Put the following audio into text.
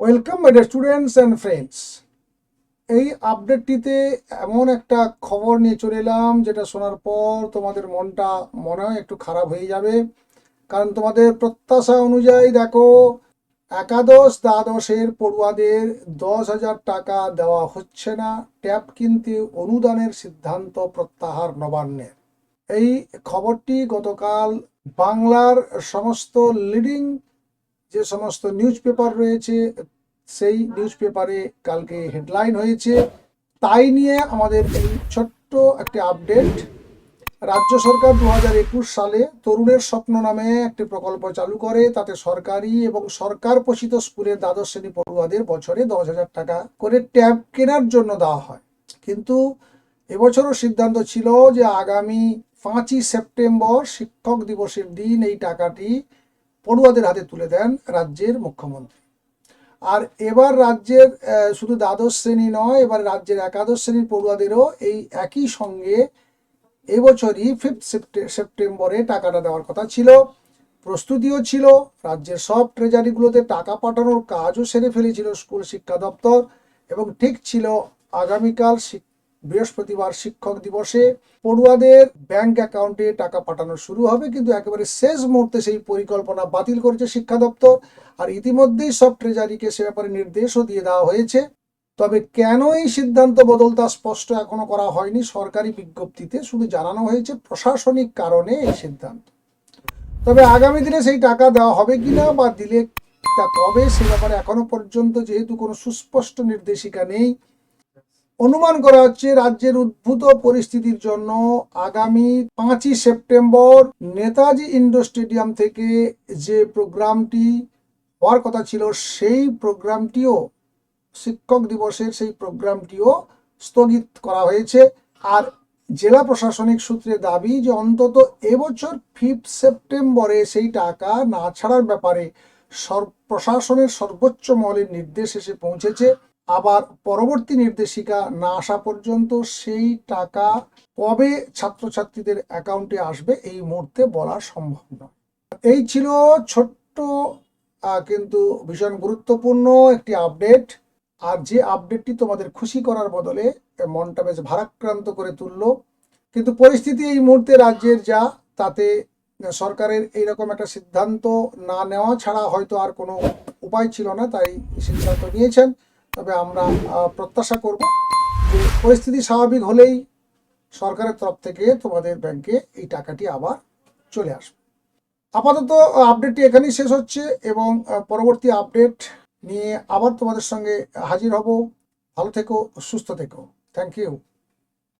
Welcome my dear students and friends এই আপডেটটিতে এমন একটা খবর নিয়ে চলে এলাম, যেটা শোনার পর তোমাদের মনটা মনে হয় একটু খারাপ হয়ে যাবে। কারণ তোমাদের প্রত্যাশা অনুযায়ী দেখো, একাদশ দ্বাদশের পড়ুয়াদের দশ হাজার টাকা দেওয়া হচ্ছে না। ট্যাব কিনতে অনুদানের সিদ্ধান্ত প্রত্যাহার নবান্নের। এই খবরটি গতকাল বাংলার সমস্ত লিডিং যে সমস্ত নিউজ পেপার রয়েছে, সেই নিউজ পেপারে কালকে হেডলাইন হয়েছে। তাই নিয়ে আমাদের এই ছোট্ট একটি আপডেট রাজ্য সরকার দু হাজার একুশ সালে তরুণের স্বপ্ন নামে একটি প্রকল্প চালু করে। তাতে সরকারি এবং সরকার পোষিত স্কুলের দ্বাদশ শ্রেণি পড়ুয়াদের বছরে দশ হাজার টাকা করে ট্যাব কেনার জন্য দেওয়া হয়। কিন্তু এবছরও সিদ্ধান্ত ছিল যে আগামী পাঁচই সেপ্টেম্বর শিক্ষক দিবসের দিন এই টাকাটি পড়ুয়াদের হাতে তুলে দেন রাজ্যের মুখ্যমন্ত্রী। আর এবার রাজ্যের শুধু দ্বাদশ শ্রেণি নয়, এবার রাজ্যের একাদশ শ্রেণির পড়ুয়াদেরও এই একই সঙ্গে এবছরই ফিফথ সেপ্টেম্বরে টাকাটা দেওয়ার কথা ছিল, প্রস্তুতিও ছিল, রাজ্যের সব ট্রেজারিগুলোতে টাকা পাঠানোর কাজও সেরে ফেলেছিল স্কুল শিক্ষা দপ্তর এবং ঠিক ছিল আগামীকাল শিক- বৃহস্পতিবার শিক্ষক দিবসে পড়ুয়াদের ব্যাংক অ্যাকাউন্টে টাকা পাঠানো শুরু হবে, কিন্তু একেবারে শেষ মুহূর্তে সেই পরিকল্পনা বাতিল করেছে শিক্ষা দপ্তর। আর ইতিমধ্যেই সব ট্রেজারিকে সে ব্যাপারে নির্দেশও দিয়ে দেওয়া হয়েছে। তবে কেন এই সিদ্ধান্ত বদল তা স্পষ্ট এখনও করা হয়নি সরকারি বিজ্ঞপ্তিতে, শুধু জানানো হয়েছে প্রশাসনিক কারণে এই সিদ্ধান্ত। তবে আগামী দিনে সেই টাকা দেওয়া হবে কিনা বা দিলে তা কবে, সে ব্যাপারে এখনও পর্যন্ত যেহেতু কোনো সুস্পষ্ট নির্দেশিকা নেই অনুমান করা হচ্ছে রাজ্যের উদ্ভূত পরিস্থিতির জন্য আগামী পাঁচই সেপ্টেম্বর নেতাজি ইন্ডোর স্টেডিয়াম থেকে যে প্রোগ্রামটি হওয়ার কথা ছিল, সেই প্রোগ্রামটিও শিক্ষক দিবসের সেই প্রোগ্রামটিও স্থগিত করা হয়েছে। আর জেলা প্রশাসনিক সূত্রে দাবি যে অন্তত এবছর ফিফথ সেপ্টেম্বরে সেই টাকা না ছাড়ার ব্যাপারে প্রশাসনের সর্বোচ্চ মহলের নির্দেশ এসে পৌঁছেছে। আবার পরবর্তী নির্দেশিকা না আসা পর্যন্ত সেই টাকা কবে ছাত্রছাত্রীদের অ্যাকাউন্টে আসবে এই মুহূর্তে বলা সম্ভব নয়। এই ছিল ছোট্ট কিন্তু ভীষণ গুরুত্বপূর্ণ একটি আপডেট। আর যে আপডেটটি তোমাদের খুশি করার বদলে মনটা বেশ ভারাক্রান্ত করে তুলল। কিন্তু পরিস্থিতি এই মুহূর্তে রাজ্যের যা, তাতে সরকারের এইরকম একটা সিদ্ধান্ত না নেওয়া ছাড়া হয়তো আর কোনো উপায় ছিল না, তাই সিদ্ধান্ত নিয়েছেন। তবে আমরা প্রত্যাশা করব যে পরিস্থিতি স্বাভাবিক হলেই সরকারের তরফ থেকে তোমাদের ব্যাংকে এই টাকাটি আবার চলে আসবে। আপাতত আপডেটটি এখানেই শেষ হচ্ছে এবং পরবর্তী আপডেট নিয়ে আবার তোমাদের সঙ্গে হাজির হব। ভালো থেকো, সুস্থ থেকো। Thank you